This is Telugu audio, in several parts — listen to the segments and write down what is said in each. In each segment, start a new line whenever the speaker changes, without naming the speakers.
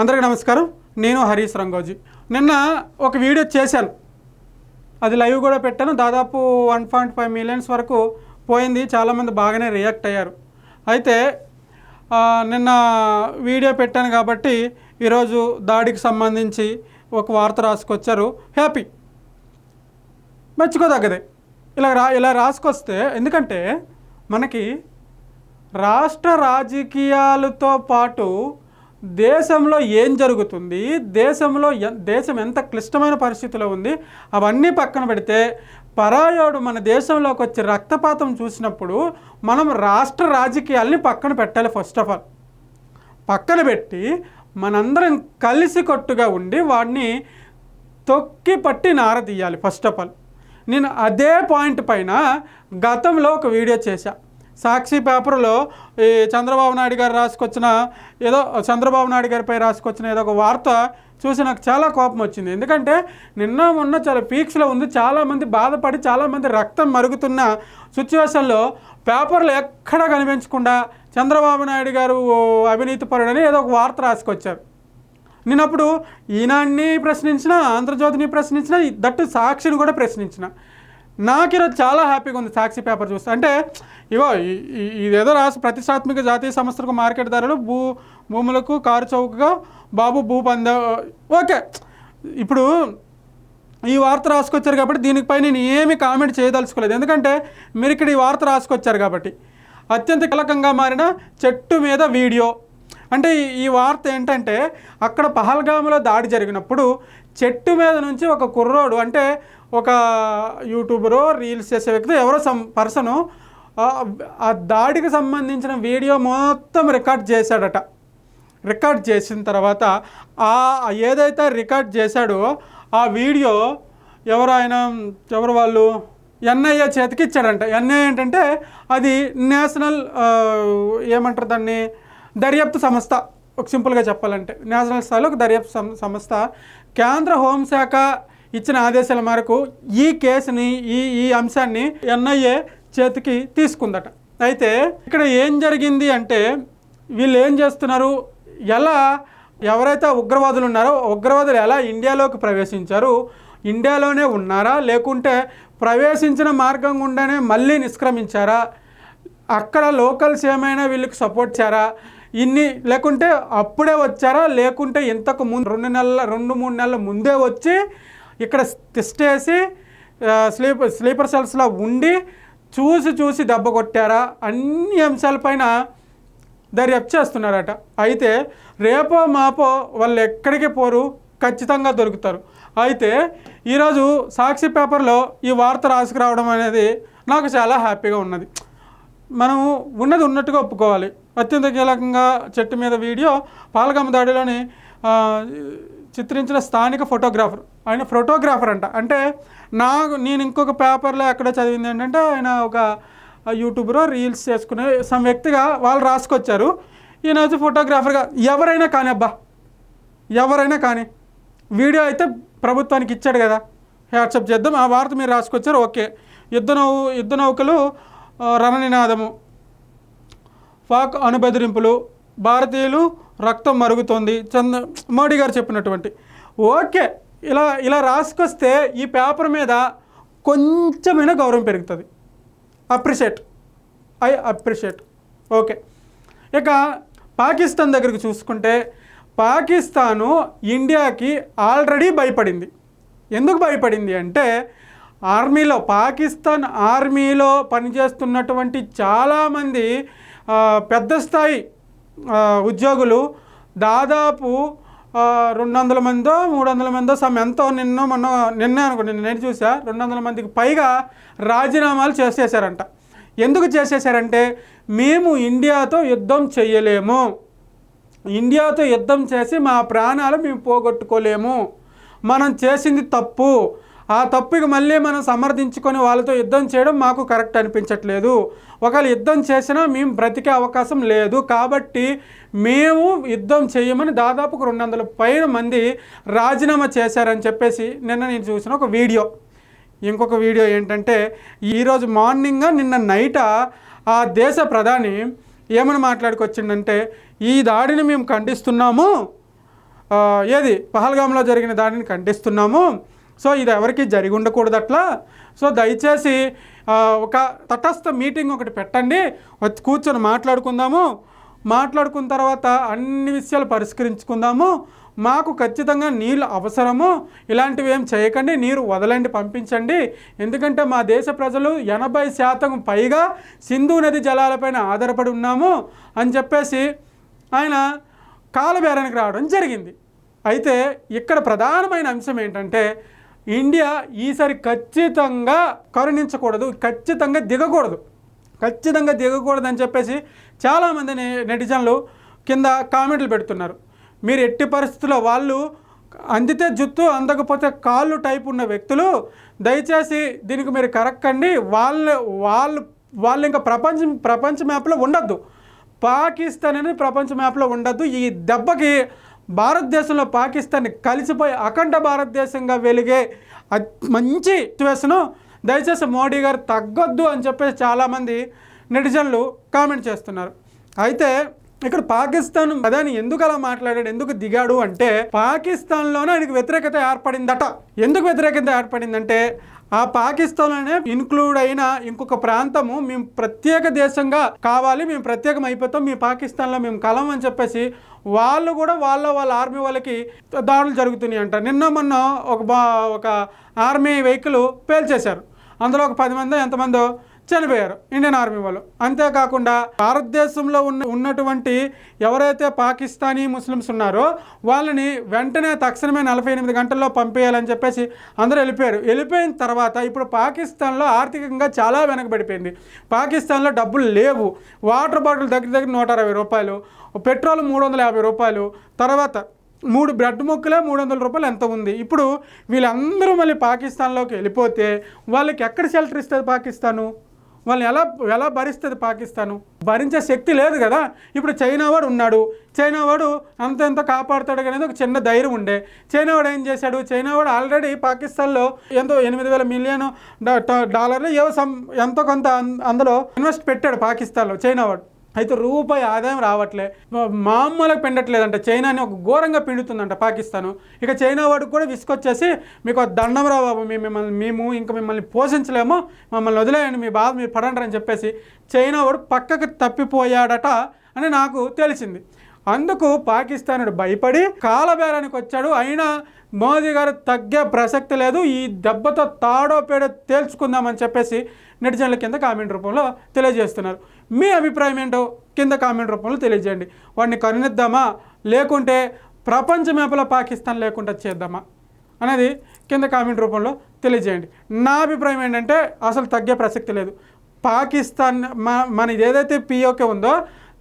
అందరికీ నమస్కారం. నేను హరీష్ రంగోజీ. నిన్న ఒక వీడియో చేశాను. అది లైవ్ కూడా పెట్టాను. దాదాపు వన్ పాయింట్ ఫైవ్ మిలియన్స్ వరకు పోయింది. చాలామంది బాగానే రియాక్ట్ అయ్యారు. అయితే నిన్న వీడియో పెట్టాను కాబట్టి ఈరోజు దాడికి సంబంధించి ఒక వార్త రాసుకొచ్చారు. హ్యాపీ. మెచ్చుకోదగ్గదే. ఇలా రా ఇలా రాసుకొస్తే ఎందుకంటే మనకి రాష్ట్ర రాజకీయాలతో పాటు దేశంలో ఏం జరుగుతుంది? దేశంలో దేశం ఎంత క్లిష్టమైన పరిస్థితిలో ఉంది? అవన్నీ పక్కన పెడితే పరాయోడు మన దేశంలోకి వచ్చి రక్తపాతం చూసినప్పుడు మనం రాష్ట్ర రాజకీయాల్ని పక్కన పెట్టాలి ఫస్ట్ ఆఫ్ ఆల్ పక్కన పెట్టి మనందరం కలిసికట్టుగా ఉండి వాడిని తొక్కి పట్టి నార తీయాలి ఫస్ట్ ఆఫ్ ఆల్ నేను అదే పాయింట్ పైన గతంలో ఒక వీడియో చేశాను సాక్షి పేపర్లో ఈ చంద్రబాబు నాయుడు గారు రాసుకొచ్చిన ఏదో చంద్రబాబు నాయుడు గారిపై రాసుకొచ్చిన ఏదో ఒక వార్త చూసి నాకు చాలా కోపం వచ్చింది. ఎందుకంటే నిన్న మొన్న చాలా పీక్స్లో ఉంది. చాలామంది బాధపడి చాలామంది రక్తం మరుగుతున్న సిచ్యువేషన్లో పేపర్లు ఎక్కడా కనిపించకుండా చంద్రబాబు నాయుడు గారు అవినీతి పరుడని ఏదో ఒక వార్త రాసుకొచ్చారు. నేనప్పుడు ఈనాన్ని ఈనాడిని ప్రశ్నించిన ఆంధ్రజ్యోతిని ప్రశ్నించిన దట్టు సాక్షిని కూడా ప్రశ్నించిన. నాకు ఈరోజు చాలా హ్యాపీగా ఉంది సాక్షి పేపర్ చూస్తే. అంటే ఇవో ఇదేదో రాసి ప్రతిష్టాత్మక జాతీయ సంస్థలకు మార్కెట్ ధరలు భూ భూములకు కారు చౌకగా బాబు భూ పంద ఓకే. ఇప్పుడు ఈ వార్త రాసుకొచ్చారు కాబట్టి దీనిపై నేను ఏమి కామెంట్ చేయదలుచుకోలేదు. ఎందుకంటే మీరు ఇక్కడ ఈ వార్త రాసుకొచ్చారు కాబట్టి. అత్యంత కీలకంగా మారిన చెట్టు మీద వీడియో. అంటే ఈ వార్త ఏంటంటే అక్కడ పహల్గాములో దాడి జరిగినప్పుడు చెట్టు మీద నుంచి ఒక కుర్రోడు అంటే ఒక యూట్యూబరో రీల్స్ చేసే వ్యక్తి ఎవరో సమ్ పర్సను ఆ దాడికి సంబంధించిన వీడియో మొత్తం రికార్డ్ చేశాడట. రికార్డ్ చేసిన తర్వాత ఆ ఏదైతే రికార్డ్ చేశాడో ఆ వీడియో ఎవరు ఆయన ఎవరు వాళ్ళు? ఎన్ఐఏ చేతికి ఇచ్చాడంట. ఎన్ఐఏ ఏంటంటే అది నేషనల్ ఏమంటారు దాన్ని? దర్యాప్తు సంస్థ ఒక సింపుల్గా చెప్పాలంటే. నేషనల్ స్థాయిలో ఒక దర్యాప్తు సంస్థ. కేంద్ర హోంశాఖ ఇచ్చిన ఆదేశాల మేరకు ఈ కేసుని ఈ ఈ అంశాన్ని ఎన్ఐఏ చేతికి తీసుకుందట. అయితే ఇక్కడ ఏం జరిగింది అంటే వీళ్ళు ఏం చేస్తున్నారు? ఎలా ఎవరైతే ఉగ్రవాదులు ఉన్నారో ఉగ్రవాదులు ఎలా ఇండియాలోకి ప్రవేశించారు? ఇండియాలోనే ఉన్నారా? లేకుంటే ప్రవేశించిన మార్గం గుండానే మళ్ళీ నిష్క్రమించారా? అక్కడ లోకల్స్ ఏమైనా వీళ్ళకి సపోర్ట్ చేయారా ఇన్ని లేకుంటే అప్పుడే వచ్చారా? లేకుంటే ఇంతకు ముందు రెండు నెలల రెండు మూడు నెలల ముందే వచ్చి ఇక్కడ తిష్టేసి స్లీపర్ స్లీపర్ సెల్స్లో ఉండి చూసి చూసి దెబ్బ కొట్టారా? అన్ని అంశాలపైన దర్యాప్తు చేస్తున్నారట. అయితే రేపో మాపో వాళ్ళు ఎక్కడికి పోరు? ఖచ్చితంగా దొరుకుతారు. అయితే ఈరోజు సాక్షి పేపర్లో ఈ వార్త రాసుకురావడం అనేది నాకు చాలా హ్యాపీగా ఉన్నది. మనం ఉన్నది ఉన్నట్టుగా ఒప్పుకోవాలి. అత్యంత కీలకంగా చెట్టు మీద వీడియో పాలకమ్మ దాడిలోని చిత్రించిన స్థానిక ఫోటోగ్రాఫర్ ఆయన ఫోటోగ్రాఫర్ అంట. అంటే నాకు నేను ఇంకొక పేపర్లో ఎక్కడ చదివింది ఏంటంటే ఆయన ఒక యూట్యూబ్లో రీల్స్ చేసుకునే సమ్ వ్యక్తిగా వాళ్ళు రాసుకొచ్చారు. ఈయన వచ్చి ఫోటోగ్రాఫర్గా ఎవరైనా కానీ అబ్బా ఎవరైనా కానీ వీడియో అయితే ప్రభుత్వానికి ఇచ్చాడు కదా. వాట్సాప్ చేద్దాం ఆ వార్త మీరు రాసుకొచ్చారు ఓకే. యుద్ధ నౌ యుద్ధ నౌకలు ఆ, రణనినాదము పాక్ అనుబెదిరింపులు భారతీయులు రక్తం మరుగుతోంది. చంద్ర మోడీ గారు చెప్పినటువంటి. ఓకే ఇలా ఇలా రాసుకొస్తే ఈ పేపర్ మీద కొంచెమైనా గౌరవం పెరుగుతుంది. అప్రిషియేట్. I appreciate. ఓకే. ఇక పాకిస్తాన్ దగ్గరికి చూసుకుంటే పాకిస్తాను ఇండియాకి ఆల్రెడీ భయపడింది. ఎందుకు భయపడింది అంటే ఆర్మీలో పాకిస్తాన్ ఆర్మీలో పనిచేస్తున్నటువంటి చాలామంది పెద్ద స్థాయి ఉద్యోగులు దాదాపు రెండు వందల మందో మూడు వందల మందో సమ్ ఎంతో నిన్న మొన్న నిన్న అనుకోండి నేను చూసా రెండు వందల మందికి పైగా రాజీనామాలు చేసేసారంట ఎందుకు చేసేసారంటే మేము ఇండియాతో యుద్ధం చేయలేము ఇండియాతో యుద్ధం చేసి మా ప్రాణాలు మేము పోగొట్టుకోలేము. మనం చేసింది తప్పు. ఆ తప్పుకి మళ్ళీ మనం సమర్థించుకొని వాళ్ళతో యుద్ధం చేయడం మాకు కరెక్ట్ అనిపించట్లేదు. ఒకవేళ యుద్ధం చేసినా మేము బ్రతికే అవకాశం లేదు. కాబట్టి మేము యుద్ధం చేయమని దాదాపు రెండు వందల పైన మంది రాజీనామా చేశారని చెప్పేసి నిన్న నేను చూసిన ఒక వీడియో. ఇంకొక వీడియో ఏంటంటే ఈరోజు మార్నింగ్ నిన్న నైట్ ఆ దేశ ప్రధాని ఏమని మాట్లాడుకొచ్చిండంటే ఈ దాడిని మేము ఖండిస్తున్నాము. ఏది? పహల్గామ్లో జరిగిన దాడిని ఖండిస్తున్నాము. సో ఇది ఎవరికి జరిగి ఉండకూడదు అట్లా సో దయచేసి ఒక తటస్థ మీటింగ్ ఒకటి పెట్టండి. వచ్చి కూర్చొని మాట్లాడుకుందాము. మాట్లాడుకున్న తర్వాత అన్ని విషయాలు పరిష్కరించుకుందాము. మాకు ఖచ్చితంగా నీళ్ళు అవసరము. ఇలాంటివి ఏం చేయకండి. నీరు వదలండి పంపించండి. ఎందుకంటే మా దేశ ప్రజలు ఎనభై శాతం పైగా సింధు నది జలాలపైన ఆధారపడి ఉన్నాము అని చెప్పేసి ఆయన కాలబేరానికి రావడం జరిగింది. అయితే ఇక్కడ ప్రధానమైన అంశం ఏంటంటే ఇండియా ఈసారి ఖచ్చితంగా కరుణించకూడదు ఖచ్చితంగా దిగకూడదు. ఖచ్చితంగా దిగకూడదు అని చెప్పేసి చాలామంది నెటిజన్లు కింద కామెంట్లు పెడుతున్నారు. మీరు ఎట్టి పరిస్థితుల్లో వాళ్ళు అందితే జుత్తు అందకపోతే కాళ్ళు టైప్ ఉన్న వ్యక్తులు దయచేసి దీనికి మీరు కరక్కండి వాళ్ళు వాళ్ళు వాళ్ళు ఇంకా ప్రపంచం ప్రపంచ మ్యాప్లో ఉండొద్దు. పాకిస్తాన్ అనేది ప్రపంచ మ్యాప్లో ఉండద్దు. ఈ దెబ్బకి భారతదేశంలో పాకిస్తాన్ కలిసిపోయి అఖండ భారతదేశంగా వెలిగే మంచి సిచ్యువేషను దయచేసి మోడీ గారు తగ్గొద్దు అని చెప్పేసి చాలామంది నెటిజన్లు కామెంట్ చేస్తున్నారు. అయితే ఇక్కడ పాకిస్తాన్ ప్రధాని ఎందుకు అలా మాట్లాడాడు ఎందుకు దిగాడు అంటే పాకిస్తాన్లోనే ఆయనకు వ్యతిరేకత ఏర్పడిందట. ఎందుకు వ్యతిరేకత ఏర్పడిందంటే ఆ పాకిస్తాన్లోనే ఇన్క్లూడ్ అయిన ఇంకొక ప్రాంతము మేము ప్రత్యేక దేశంగా కావాలి మేము ప్రత్యేకం అయిపోతాం మీ పాకిస్తాన్లో మేము కలం అని చెప్పేసి వాళ్ళు కూడా వాళ్ళ వాళ్ళ ఆర్మీ వాళ్ళకి దాడులు జరుగుతున్నాయి అంట. నిన్న మొన్న ఒక బా ఒక ఆర్మీ వెహికల్ పేల్చేశారు అందులో ఒక పది మంది ఎంతమందో చనిపోయారు. ఇండియన్ ఆర్మీ వాళ్ళు. అంతేకాకుండా భారతదేశంలో ఉన్న ఉన్నటువంటి ఎవరైతే పాకిస్తానీ ముస్లిమ్స్ ఉన్నారో వాళ్ళని వెంటనే తక్షణమే నలభై ఎనిమిది గంటల్లో పంపేయాలని చెప్పేసి అందరూ వెళ్ళిపోయారు. వెళ్ళిపోయిన తర్వాత ఇప్పుడు పాకిస్తాన్లో ఆర్థికంగా చాలా వెనకబడిపోయింది. పాకిస్తాన్లో డబ్బులు లేవు. వాటర్ బాటిల్ దగ్గర దగ్గర నూట అరవై రూపాయలు పెట్రోల్ మూడు వందల యాభై రూపాయలు తర్వాత మూడు బ్రెడ్ ముక్కలే మూడు వందల రూపాయలు ఎంత ఉంది? ఇప్పుడు వీళ్ళందరూ మళ్ళీ పాకిస్తాన్లోకి వెళ్ళిపోతే వాళ్ళకి ఎక్కడ షెల్టర్ ఇస్తుంది పాకిస్తాను? వాళ్ళని ఎలా ఎలా భరిస్తుంది పాకిస్తాను? భరించే శక్తి లేదు కదా. ఇప్పుడు చైనా వాడు ఉన్నాడు. చైనా వాడు అంత ఎంత కాపాడుతాడు అనేది ఒక చిన్న ధైర్యం ఉండే. చైనా వాడు ఏం చేశాడు? చైనా వాడు ఆల్రెడీ పాకిస్తాన్లో ఎంతో ఎనిమిది వేల మిలియన్ డాలర్లు ఏవో సమ్ ఎంతో కొంత అందులో ఇన్వెస్ట్ పెట్టాడు పాకిస్తాన్లో చైనా వాడు అయితే రూపాయి ఆదాయం రావట్లే. మామూలుగా పిండట్లేదంట. చైనాని ఒక ఘోరంగా పిండుతుందంట పాకిస్తాను. ఇక చైనా వాడికి కూడా విసుకొచ్చేసి మీకు దండం రా బాబు మేము మిమ్మల్ని మేము ఇంకా మిమ్మల్ని పోషించలేము మమ్మల్ని వదిలేయండి మీ బాధ మీరు పడండి అని చెప్పేసి చైనా వాడు పక్కకు తప్పిపోయాడట అని నాకు తెలిసింది. అందుకు పాకిస్తానుడు భయపడి కాలబేరానికి వచ్చాడు. అయినా మోదీ గారు తగ్గే ప్రసక్తి లేదు. ఈ దెబ్బతో తాడో పేడో తేల్చుకుందామని చెప్పేసి నెటిజన్ల కింద కామెంట్ రూపంలో తెలియజేస్తున్నారు. మీ అభిప్రాయం ఏంటో కింద కామెంట్ రూపంలో తెలియజేయండి. వాడిని కనునిద్దామా లేకుంటే ప్రపంచ మ్యాప్లో పాకిస్తాన్ లేకుండా చేద్దామా? అనేది కింద కామెంట్ రూపంలో తెలియజేయండి. నా అభిప్రాయం ఏంటంటే అసలు తగ్గే ప్రసక్తి లేదు. పాకిస్తాన్ మన మనది ఏదైతే పిఓకే ఉందో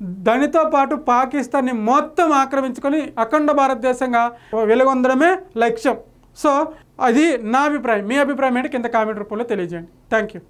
దానితో పాటు పాకిస్తాన్ని మొత్తం ఆక్రమించుకొని అఖండ భారతదేశంగా వెలుగొందడమే లక్ష్యం. సో అది నా అభిప్రాయం. మీ అభిప్రాయం ఏంటి? కింద కామెంట్ రూపంలో తెలియజేయండి. Thank you